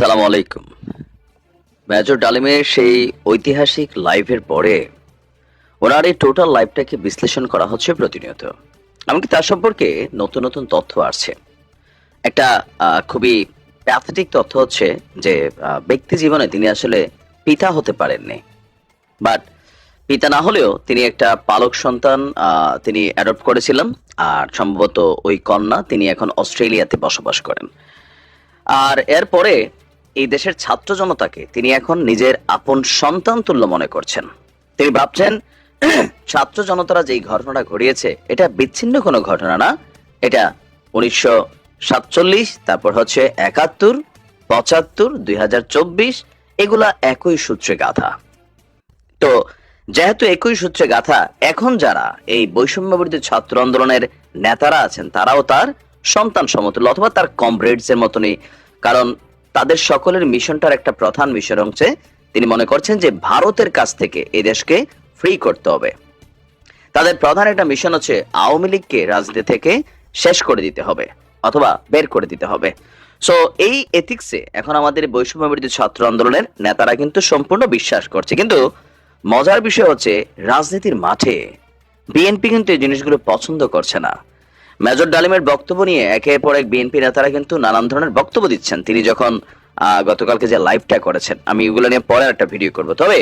আসসালামু আলাইকুম। মেজর ডালিমের সেই ঐতিহাসিক লাইভের পরে ওনার এই টোটাল লাইভটাকে বিশ্লেষণ করা হচ্ছে প্রতিনিয়ত। এমনকি তার সম্পর্কে নতুন নতুন তথ্য আসছে। একটা খুবই প্যাথেটিক তথ্য হচ্ছে যে ব্যক্তি জীবনে তিনি আসলে পিতা হতে পারেননি। বাট পিতা না হলেও তিনি একটা পালক সন্তান তিনি অ্যাডপ্ট করেছিলেন আর সম্ভবত ওই কন্যা তিনি এখন অস্ট্রেলিয়াতে বসবাস করেন। আর এরপরে এই দেশের ছাত্র জনতাকে তিনি এখন নিজের আপন সন্তান তুল্য মনে করছেন। তিনি ভাবছেন, ছাত্র জনতারা যেই ঘটনাটা ঘটিয়েছে, এটা বিচ্ছিন্ন কোনো ঘটনা না। এটা উনিশশো সাতচল্লিশ, তারপর হচ্ছে একাত্তর, পঁচাত্তর, দুই হাজার চব্বিশ, এগুলা একই সূত্রে গাথা। তো যেহেতু একই সূত্রে গাথা, এখন যারা এই বৈষম্য বিরোধী ছাত্র আন্দোলনের নেতারা আছেন, তারাও তার সন্তান সমতুল্য, অথবা তার কমরেডস এর মতনই। কারণ তাদের সকলের মিশনটার একটা প্রধান মিশন হচ্ছে, তিনি মনে করছেন যে ভারতের কাছ থেকে এই দেশকে ফ্রি করতে হবে। তাদের প্রধান একটা মিশন হচ্ছে আওয়ামী লীগকে রাজনীতি থেকে শেষ করে দিতে হবে, অথবা বের করে দিতে হবে। সো এই এথিক্সে এখন আমাদের বৈষম্য ছাত্র আন্দোলনের নেতারা কিন্তু সম্পূর্ণ বিশ্বাস করছে। কিন্তু মজার বিষয় হচ্ছে, রাজনীতির মাঠে বিএনপি কিন্তু এই জিনিসগুলো পছন্দ করছে না। মেজর ডালিমের বক্তব্য নিয়ে একের পর এক বিএনপি নেতারা কিন্তু নানান ধরনের বক্তব্য দিচ্ছেন। তিনি যখন গতকালকে যে লাইভটা করেছেন, আমি এগুলো নিয়ে পরে একটা ভিডিও করব। তবে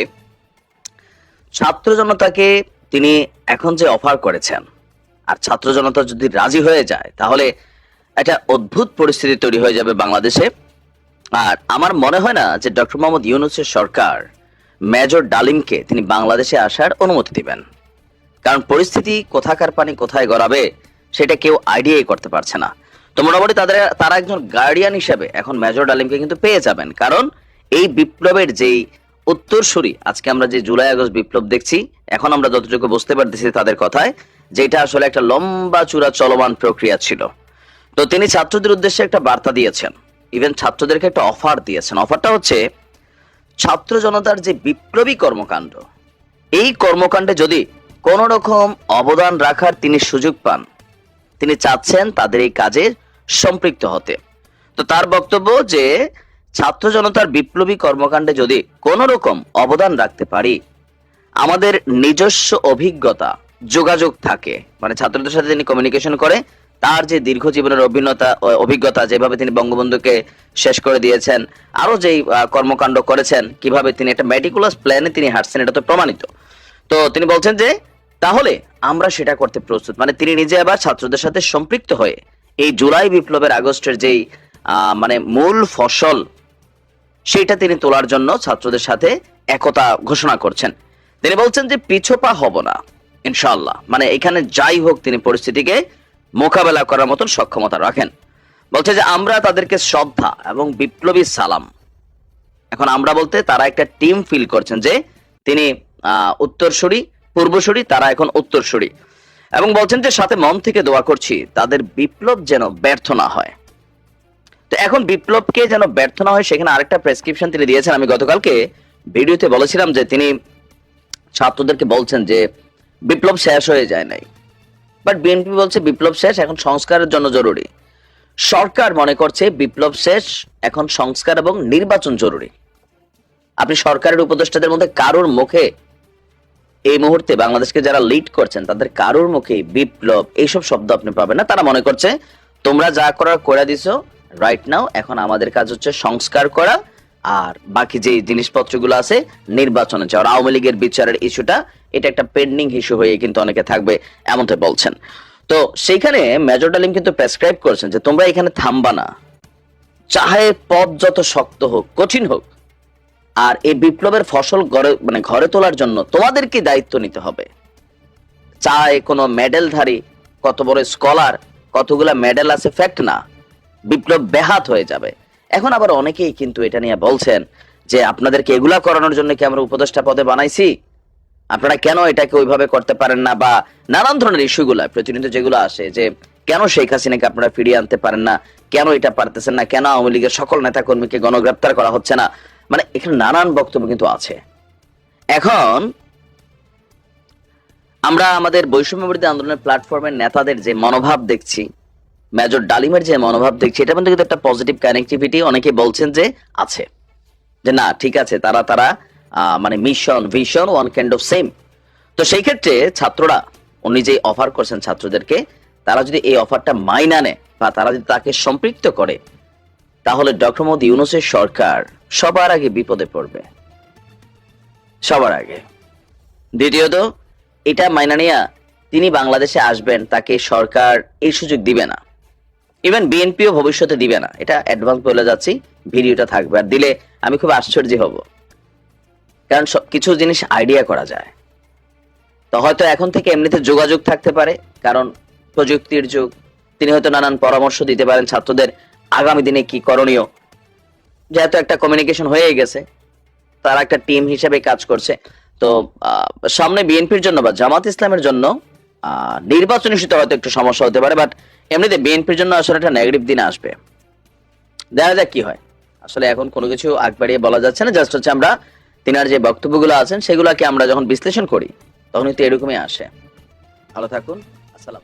ছাত্র জনতাকে তিনি এখন যে অফার করেছেন, আর ছাত্র জনতা যদি রাজি হয়ে যায়, তাহলে একটা অদ্ভুত পরিস্থিতি তৈরি হয়ে যাবে বাংলাদেশে। আর আমার মনে হয় না যে ডক্টর মোহাম্মদ ইউনুসের সরকার মেজর ডালিমকে তিনি বাংলাদেশে আসার অনুমতি দিবেন। কারণ পরিস্থিতি কোথাকার পানি কোথায় গড়াবে সেটা কেউ আইডিয়াই করতে পারছে না। তো মোটামুটি তাদের, তারা একজন গার্ডিয়ান হিসেবে এখন মেজর ডালিমকে কিন্তু পেয়ে যাবেন। কারণ এই বিপ্লবের যেই উত্তরসূরি, আজকে আমরা যে জুলাই আগস্ট বিপ্লব দেখছি, এখন আমরা যতটুকু বুঝতে পারতেছি তাদের কথায়, যেটা আসলে একটা লম্বা চূড়া চলমান প্রক্রিয়া ছিল। তো তিনি ছাত্রদের উদ্দেশ্যে একটা বার্তা দিয়েছেন। ইভেন ছাত্রদেরকে একটা অফার দিয়েছেন। অফারটা হচ্ছে, ছাত্র জনতার যে বিপ্লবী কর্মকাণ্ড, এই কর্মকাণ্ডে যদি কোন রকম অবদান রাখার তিনি সুযোগ পান তিনি চাচ্ছেন তাদের এই কাজে সম্পৃক্ত হতে। তো তার বক্তব্য যে, ছাত্র জনতার বিপ্লবী কর্মকাণ্ডে যদি কোন রকম অবদান রাখতে পারি, আমাদের নিজস্ব অভিজ্ঞতা, যোগাযোগ থাকে। মানে ছাত্রদের সাথে তিনি কমিউনিকেশন করে, তার যে দীর্ঘ জীবনের অভিজ্ঞতা অভিজ্ঞতা যেভাবে তিনি বঙ্গবন্ধুকে শেষ করে দিয়েছেন আরও যেই কর্মকাণ্ড করেছেন, কীভাবে তিনি একটা মেটিকুলাস প্ল্যানে তিনি হাঁটছেন, এটা তো প্রমাণিত। তো তিনি বলছেন যে তাহলে আমরা সেটা করতে প্রস্তুত। মানে তিনি নিজে আবার ছাত্রদের সাথে সম্পৃক্ত হয়ে এই জুলাই বিপ্লবের আগস্টের যেই মানে মূল ফসল, সেটা তিনি তোলার জন্য ছাত্রদের সাথে একতা ঘোষণা করছেন। তিনি বলছেন যে পিছোপা হব না, ইনশাআল্লাহ। মানে এখানে যাই হোক তিনি পরিস্থিতিকে মোকাবেলা করার মতন সক্ষমতা রাখেন। বলছে যে আমরা তাদেরকে শ্রদ্ধা এবং বিপ্লবী সালাম। এখন আমরা বলতে তারা একটা টিম ফিল করছেন যে তিনি উত্তরসূরি পূর্বসূরি, তারা এখন উত্তরসূরি। এবং বলছেন যে, সাথে মন থেকে দোয়া করছি, তাদের বিপ্লব যেন ব্যর্থ না হয়। তো এখন বিপ্লবকে যেন ব্যর্থ না হয়, সেখানে আরেকটা প্রেসক্রিপশন তিনি দিয়েছেন। আমি গতকালকে ভিডিওতে বলেছিলাম যে, তিনি ছাত্রদেরকে বলছেন যে, বিপ্লব শেষ হয়ে যায় নাই। বাট বিএনপি বলছে, বিপ্লব শেষ, এখন সংস্কারের জন্য জরুরি। সরকার মনে করছে, বিপ্লব শেষ, এখন সংস্কার এবং নির্বাচন জরুরি। আপনি সরকারের উপদেষ্টাদের মধ্যে কারোর মুখে এই মুহূর্তে বাংলাদেশকে যারা লিড করছেন, তাদের কারোর মুখে বিপ্লব এইসব শব্দ আপনি পাবেন না। তারা মনে করছে, তোমরা যা করার করে দিছো রাইট নাও এখন আমাদের কাজ হচ্ছে সংস্কার করা, আর বাকি যে জিনিসপত্রগুলো আছে, নির্বাচনে যাওয়ার। আওয়ামী লীগের বিচারের ইস্যুটা, এটা একটা পেন্ডিং ইস্যু হয়ে কিন্তু অনেকে থাকবে এমনটাই বলছেন। তো সেইখানে মেজর ডালিম কিন্তু প্রেসক্রাইব করছেন যে, তোমরা এখানে থামবা না। চাহে পথ যত শক্ত হোক, কঠিন হোক আর এই বিপ্লবের ফসল ঘরে মানে ঘরে তোলার জন্য তোমাদেরকে দায়িত্ব নিতে হবে? চায় কোনো মেডেলধারী, কত বড় স্কলার কতগুলা মেডেল আছে ফ্যাক্ট না। বিপ্লব ব্যাহাত হয়ে যাবে। এখন আবার অনেকেই কিন্তু এটা নিয়ে বলছেন যে, আপনাদেরকে এগুলা করানোর জন্য কি আমরা উপদেষ্টা পদে বানাইছি? আপনারা কেন এটাকে ওইভাবে করতে পারেন না? বা নানান ধরনের ইস্যুগুলা, প্রতিনিয়ত যেগুলো আসে যে, কেন শেখ হাসিনাকে আপনারা ফিরিয়ে আনতে পারেন না? কেন এটা পারতেছেন না? কেন আওয়ামী লীগের সকল নেতা কর্মীকে গণগ্রেপ্তার করা হচ্ছে না? মানে এখানে নানান বক্তব্য কিন্তু আছে। এখন, আমরা আমাদের বৈষম্য বিরোধী আন্দোলনের প্ল্যাটফর্মের নেতাদের যে মনোভাব দেখছি, মেজর ডালিমের যে মনোভাব দেখছি এটা কিন্তু একটা পজিটিভ কানেক্টিভিটি অনেকে বলছেন যে আছে। যে না, ঠিক আছে, তারা তারা মানে mission vision one kind of same তো সেই ক্ষেত্রে ছাত্ররা, উনি যে অফার করছেন ছাত্রদেরকে, তারা যদি এই অফারটা মাইনা নেয় বা তারা যদি তাকে সম্পৃক্ত করে, তাহলে ডক্টর মোদী ইউনুসের সরকার সবার আগে বিপদে পড়বে। সবার আগে। দ্বিতীয়ত, এটা মাইনা নিয়া তিনি বাংলাদেশে আসবেন, তাকে সরকার এই সুযোগ দিবে না। ইভেন বিএনপিও ভবিষ্যতে দিবে না। এটা অ্যাডভান্স বলে যাচ্ছি, ভিডিওটা থাকবে। আর দিলে আমি খুব আশ্চর্য হব। কারণ সব- কিছু জিনিস আইডিয়া করা যায়। তো হয়তো এখন থেকে এমনিতে যোগাযোগ থাকতে পারে, কারণ প্রযুক্তির যুগ। তিনি হয়তো নানান পরামর্শ দিতে পারেন ছাত্রদের, আগামী দিনে কি করণীয় যেহেতু একটা কমিউনিকেশন হয়ে গেছে, তারা একটা টিম হিসেবে কাজ করছে। তো সামনে বিএনপির জন্য বা জামাত ইসলামের জন্য নির্বাচনী ইস্যুতে হয়তো একটু সমস্যা হতে পারে বাট এমনিতে বিএনপির জন্য আসলে একটা নেগেটিভ দিন আসবে। দেখা যাক কি হয়। আসলে এখন কোনো কিছু আগ বাড়িয়ে বলা যাচ্ছে না জাস্ট হচ্ছে আমরা তিনার যে বক্তব্যগুলো আছেন, সেগুলোকে আমরা যখন বিশ্লেষণ করি তখন কিন্তু এরকমই আসে। ভালো থাকুন, আসসালাম